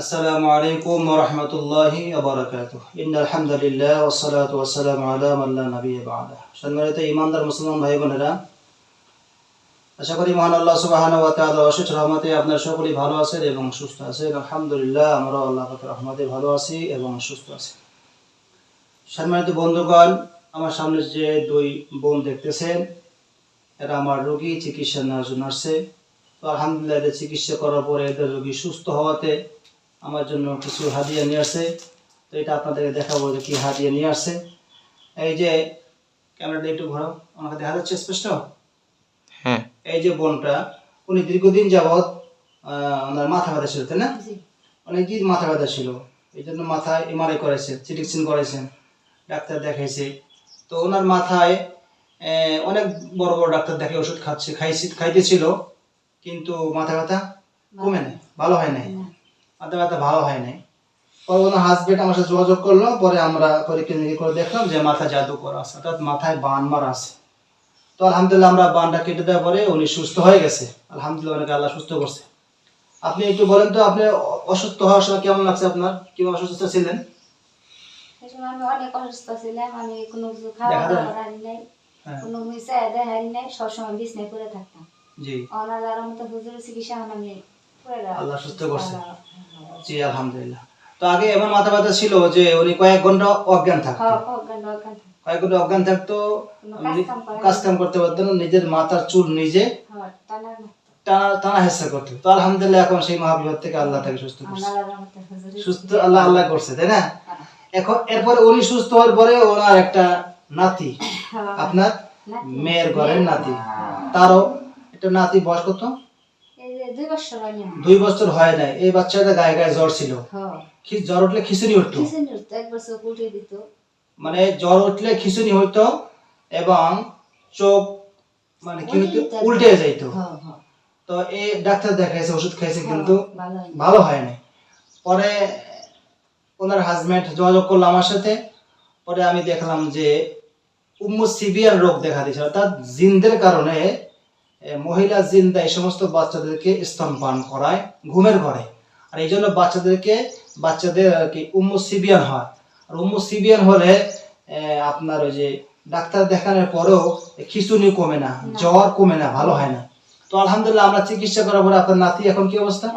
আসসালামু আলাইকুম ওয়া রাহমাতুল্লাহি ওয়া বারাকাতুহু। ইন্নাল করি মহান আল্লাহ সুবহানাহু ওয়া তাআলা রহমতে আপনারা সকলেই ভালো আছেন এবং সুস্থ আছেন। আলহামদুলিল্লাহ আমরা আল্লাহ পাকের রহমতে ভালো আছি এবং সুস্থ আছি। সম্মানিত বন্ধুগণ, আমার সামনে যে দুই বোন দেখতেছেন, এরা আমার রোগী, চিকিৎসা নার্স, নার্সে। তো আলহামদুলিল্লাহ, এদের চিকিৎসা করার পরে এদের রোগী সুস্থ হওয়াতে আমার জন্য কিছু হাদিয়া নিয়ে আসছে তো এটা আপনাদেরকে দেখাবো যে কি হাদিয়া নিয়ে আসছে এই যে ক্যামেরাটা একটু ঘোরাও আমাকে দেখা যাচ্ছে স্পষ্ট? হ্যাঁ। এই যে বোনটা উনি দীর্ঘদিন যাবৎ আহ, ওনার মাথা ব্যথা ছিল তাই না? অনেকদিন মাথা ব্যথা ছিল। এই জন্য মাথায় এমআরআই করেছে সিটি স্ক্যান করেছেন ডাক্তার দেখাইছে। তো ওনার মাথায় অনেক বড় বড় ডাক্তার দেখে ওষুধ খাচ্ছে খাইছি খাইতেছিল কিন্তু মাথা ব্যথা কমে নাই ভালো হয় নাই। মাথা ব্যথা ভালো হয় নাই। পরে ওনার হাজবেন্ড আমার সাথে যোগাযোগ করল পরে আমরা পরীক্ষা নিরীক্ষা করে দেখলাম যে মাথা জাদু করা আছে অর্থাৎ মাথায় বান মারা আছে। তো আলহামদুলিল্লাহ আমরা বানটা কেটে দেওয়ার পরে উনি সুস্থ হয়ে গেছে। আলহামদুলিল্লাহ অনেকে আল্লাহ সুস্থ করছে। আপনি একটু বলেন তো আপনি অসুস্থ হওয়ার সময় কেমন লাগছে আপনার? কীভাবে অসুস্থ ছিলেন? আমি অনেক অসুস্থ ছিলাম আমি কোনো কিছু খাওয়া দাওয়া হারি নাই হ্যাঁ। কোনো মিশা হারি নাই সবসময় বিছনায় পড়ে থাকতাম। জি। অনাদার মতো হুজুরের চিকিৎসা আমি আল্লাহ সুস্থ করছে। জি আলহামদুলিল্লাহ। তো আগে এমন মাথা ব্যথা ছিল যে উনি কয়েক ঘণ্টা অজ্ঞান থাকতো। হ্যাঁ। কয়েক ঘণ্টা অজ্ঞান থাকতো কাজ কাম করতে পারতো না নিজের মাথার চুল নিজে হ্যাঁ, টানা টানা টানা হেসা করতো। তো আলহামদুলিল্লাহ এখন সেই মহাবিপদ থেকে আল্লাহ তাকে সুস্থ করছে। সুস্থ আল্লাহ আল্লাহ করছে তাই না? এখন এরপরে উনি সুস্থ হওয়ার পরে ওনার একটা নাতি হ্যাঁ, আপনার মেয়ের ঘরের নাতি। তারও একটা নাতি বয়স কত? দুই বছর হয়নি দুই বছর হয় নাই। এই বাচ্চাটা গায়ে গায়ে জ্বর ছিল। হ্যাঁ, জ্বর উঠলে খিচুনি উঠতো? এক বছর দিত। মানে জ্বর উঠলে খিচুনি হইতো এবং চোখ মানে কি হইতো? উল্টে যাইতো। হ্যাঁ, হ্যাঁ। তো এই ডাক্তার দেখাইছে ওষুধ খাইছে কিন্তু ভালো হয় নাই। পরে ওনার হাজব্যান্ড যোগাযোগ করল আমার সাথে। পরে আমি দেখলাম যে উম্মু সিভিয়ার রোগ দেখা দিয়েছে। অর্থাৎ জিন্দের কারণে মহিলা জিন্দা এই সমস্ত বাচ্চাদেরকে স্তনপান করায় ঘুমের ঘরে। আর এই জন্য বাচ্চাদেরকে বাচ্চাদের আর কি উম্মু সিবিয়ান হয়। আর উম্মু সিবিয়ান হলে আপনার ওই যে ডাক্তার দেখানোর পরেও খিচুনি কমে না জ্বর কমে না ভালো হয় না। তো আলহামদুলিল্লাহ আমরা চিকিৎসা করার পরে আপনার নাতি এখন কি অবস্থা।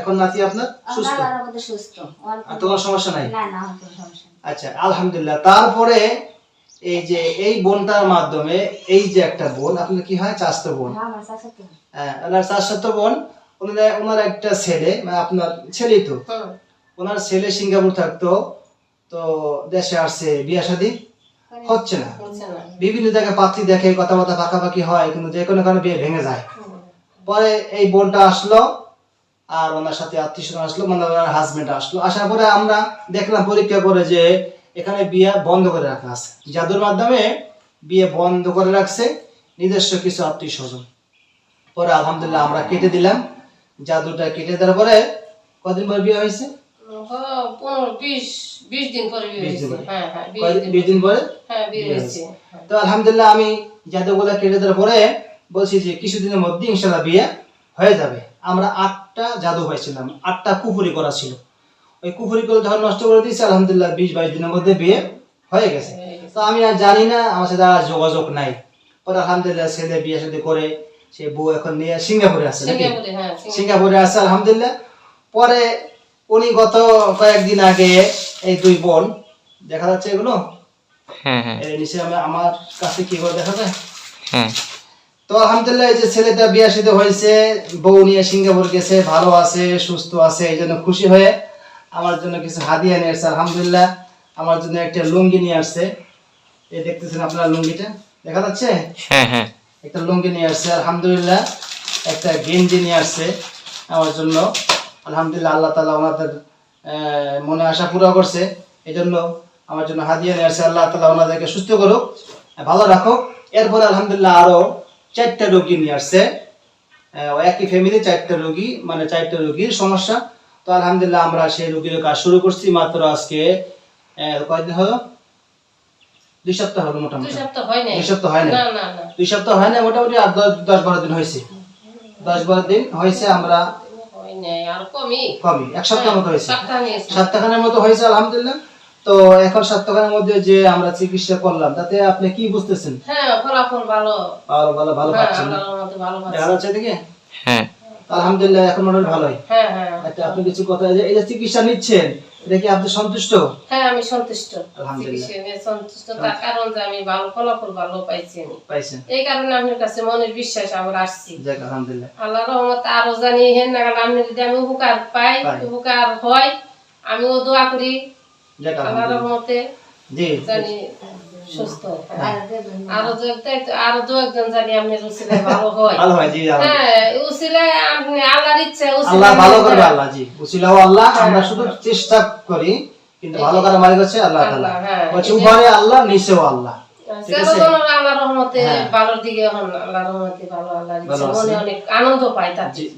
এখন নাতি আপনার সুস্থ? আর তোমার সমস্যা নেই। আচ্ছা আলহামদুলিল্লাহ। তারপরে এই যে এই বোনটার মাধ্যমে এই যে একটা বোন আপনার কি হয়? বোন। হ্যাঁ, চাচাতো। হ্যাঁ ওনার চাষাতো বোন ওনার ওনার একটা ছেলে মানে আপনার ছেলেই তো। হুম। ওনার ছেলে সিঙ্গাপুর থাকতো তো দেশে আসছে বিয়া শাদী। হচ্ছে না। হচ্ছে না। বিভিন্ন জায়গায় পাত্রী দেখে কথাবার্তা পাকাপাকি হয় কিন্তু যে কোনো কারণে বিয়ে ভেঙে যায়। পরে এই বোনটা আসলো আর ওনার সাথে আত্মীয় স্বজন আসলো মানে ওনার হাজবেন্ড আসলো। আসার পরে আমরা দেখলাম পরীক্ষা করে যে এখানে বিয়ে বন্ধ করে রাখা আছে। জাদুর মাধ্যমে বিয়ে বন্ধ করে রাখছে নিজস্ব কিছু আত্মীয় স্বজন। পরে আলহামদুলিল্লাহ আমরা কেটে দিলাম। জাদুটা কেটে দেওয়ার পরে কদিন পর বিয়ে হয়েছে? হ্যাঁ। হ্যাঁ হ্যাঁ হ্যাঁ তো আলহামদুলিল্লাহ আমি জাদুগুলা কেটে দেওয়ার পরে বলছি যে কিছুদিনের মধ্যে ইনশাল্লাহ বিয়ে হয়ে যাবে। আমরা আটটা জাদু পাইছিলাম আটটা কুপুরি করা ছিল। ওই কুফুরি করে যখন নষ্ট করে দিয়েছি আলহামদুলিল্লাহ বিশ বাইশ দিনের মধ্যে বিয়ে হয়ে গেছে। তো আমি আর জানি না আমার সাথে আর যোগাযোগ নাই। পরে আলহামদুলিল্লাহ ছেলে বিয়ে সাথে করে সে বউ এখন নিয়ে সিঙ্গাপুরে আছে নাকি? সিঙ্গাপুরে হ্যাঁ সিঙ্গাপুরে। আছে আলহামদুলিল্লাহ। পরে উনি গত কয়েকদিন আগে এই দুই বোন দেখা যাচ্ছে এগুলো? হ্যাঁ হ্যাঁ। নিচে আমি আমার কাছে কি করে দেখা যায়? হ্যাঁ। তো আলহামদুলিল্লাহ এই যে ছেলেটা বিয়ে সাথে হয়েছে বউ নিয়ে সিঙ্গাপুর গেছে ভালো আছে সুস্থ আছে এই জন্য খুশি হয়ে আমার জন্য কিছু হাদিয়া নিয়ে আসছে আলহামদুলিল্লাহ। আমার জন্য একটা লুঙ্গি নিয়ে আসছে। এই দেখতেছেন আপনার লুঙ্গিটা? দেখা যাচ্ছে? হ্যাঁ হ্যাঁ। একটা লুঙ্গি নিয়ে আসছে আলহামদুলিল্লাহ। একটা গেঞ্জি নিয়ে আসছে আমার জন্য। আলহামদুলিল্লাহ আল্লাহ তালা ওনাদের আহ, মনে আশা পুরো করছে। এই জন্য আমার জন্য হাদিয়া নিয়ে আসছে। আল্লাহ তালা ওনাদেরকে সুস্থ করুক ভালো রাখুক। এরপরে আলহামদুলিল্লাহ আরও চারটা রোগী নিয়ে আসছে। ওই একই ফ্যামিলি চারটা রোগী মানে চারটা রোগীর সমস্যা। তো আলহামদুলিল্লাহ আমরা সেই রোগীর কাজ শুরু করছি মাত্র আজকে কয়দিন হলো? দুই সপ্তাহ হলো মোটামুটি। হয় দুই সপ্তাহ হয় না না না না। দুই সপ্তাহ হয় না মোটামুটি আর দশ দশ বারো দিন হয়েছে। দশ বারো দিন হয়েছে আমরা হয় নেই আর কমই। কমই এক সপ্তাহ মতো হয়েছে। সপ্তাহখানের মতো হয়েছে আলহামদুলিল্লাহ। তো এখন মধ্যে যে আমরা চিকিৎসা করলাম তাতে আপনি কি বুঝতেছেন? হ্যাঁ ফলাফল ভালো। ভালো ভালো ভালো পাচ্ছেন না? ভালো দেখা পাচ্ছি। যাচ্ছে দেখে? হ্যাঁ। আলহামদুলিল্লাহ এখন মনে ভালোই। হ্যাঁ হ্যাঁ। আচ্ছা আপনি কিছু কথা এই যে- চিকিৎসা নিচ্ছেন এটা কি আপনি সন্তুষ্ট? হ্যাঁ আমি সন্তুষ্ট। আলহামদুলিল্লাহ। চিকিৎসা নিয়ে সন্তুষ্ট। তার কারণ যে আমি ভালো ফলাফল ভালো পাইছি আমি। পাইছেন। এই কারণে আপনার কাছে মনের বিশ্বাস আবার আসছি। যাক আলহামদুলিল্লাহ। আল্লাহ রহমত আরও জানি হেন না আপনি যদি আমি উপকার পাই। উপকার হয় আমিও দোয়া করি। যাক আল্লাহ আলহামদুলিল্লাহ। রহমতে জি। জানি সুস্থ হয়। হ্যাঁ। আর দেখবেন না। আরও দু আরও দু একজন জানি আপনি উসিলায় ভালো হয়। ভালো হয় জি হ্যাঁ উসিলায় আপনি আল্লাহর ইচ্ছা আল্লাহ ভালো করবে আল্লাহ জি। উসিলাও আল্লাহ আমরা শুধু চেষ্টা করি কিন্তু ভালো করার মালিক হচ্ছে আল্লাহ তাআলা। বলছে উপরে আল্লাহ নিচেও আল্লাহ।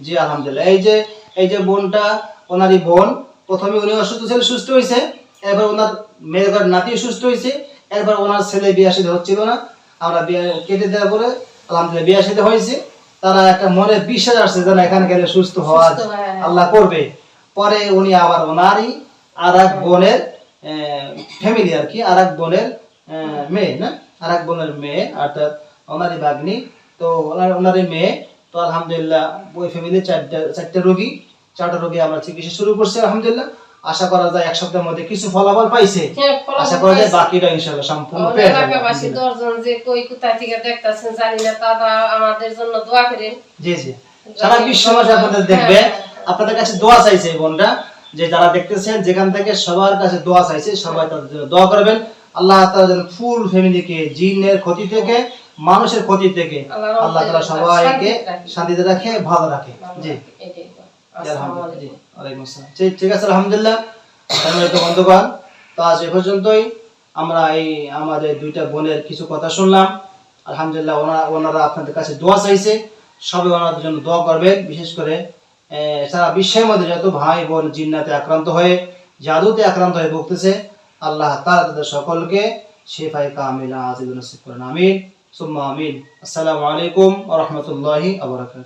জি আলহামদুলিল্লাহ। এই যে এই যে বোনটা ওনারই বোন প্রথমে উনি অসুস্থ ছিল সুস্থ হয়েছে এবার ওনার মেয়ের নাতি সুস্থ হয়েছে এরপর ওনার ছেলে বিয়ে সাথে হচ্ছিল না আমরা বিয়ে কেটে দেওয়ার পরে আলহামদুলিল্লাহ বিয়ে সাথে হয়েছে। তারা একটা মনে বিশ্বাস আসছে যেন এখানে গেলে সুস্থ হওয়া আল্লাহ করবে। পরে উনি আবার ওনারই আর এক বোনের ফ্যামিলি আর কি আর এক বোনের মেয়ে না? আর এক বোনের মেয়ে অর্থাৎ ওনারই বাগ্নি তো ওনার ওনারই মেয়ে। তো আলহামদুলিল্লাহ ওই ফ্যামিলি চারটা চারটে রোগী চারটা রোগী আমরা চিকিৎসা শুরু করছি আলহামদুলিল্লাহ। আশা করা যায় এক সপ্তাহের মধ্যে কিছু ফলাফল পাইছে। হ্যাঁ, আশা করা যায় বাকিটা ইনশাআল্লাহ সম্পূর্ণ পেয়ে যাবে। এলাকাবাসী দশজন যে কই কোথা থেকে দেখতেছেন জানি না তারা আমাদের জন্য দোয়া করেন। জি জি। সারা বিশ্ব বিশ্ববাসী আপনাদের দেখবে আপনাদের কাছে দোয়া চাইছে এই বোনটা যে যারা দেখতেছেন যেখান থেকে সবার কাছে দোয়া চাইছে সবাই তাদের জন্য দোয়া করবেন। আল্লাহ তাআলা যেন ফুল ফ্যামিলিকে জিনের ক্ষতি থেকে মানুষের ক্ষতি থেকে আল্লাহ তাআলা সবাইকে শান্তিতে রাখে। ভালো রাখে। জি। বিশেষ করে সারা বিশ্বের মধ্যে যত ভাই, বোন জিন্নাতে আক্রান্ত হয়ে, জাদুতে আক্রান্ত হয়ে ভুগতেছে, আল্লাহ তাআলা তাদের সকলকে শেফায়ে কামিলা নসিব করেন। আমিন। সুম্মা আমিন। আসসালামু আলাইকুম ওয়া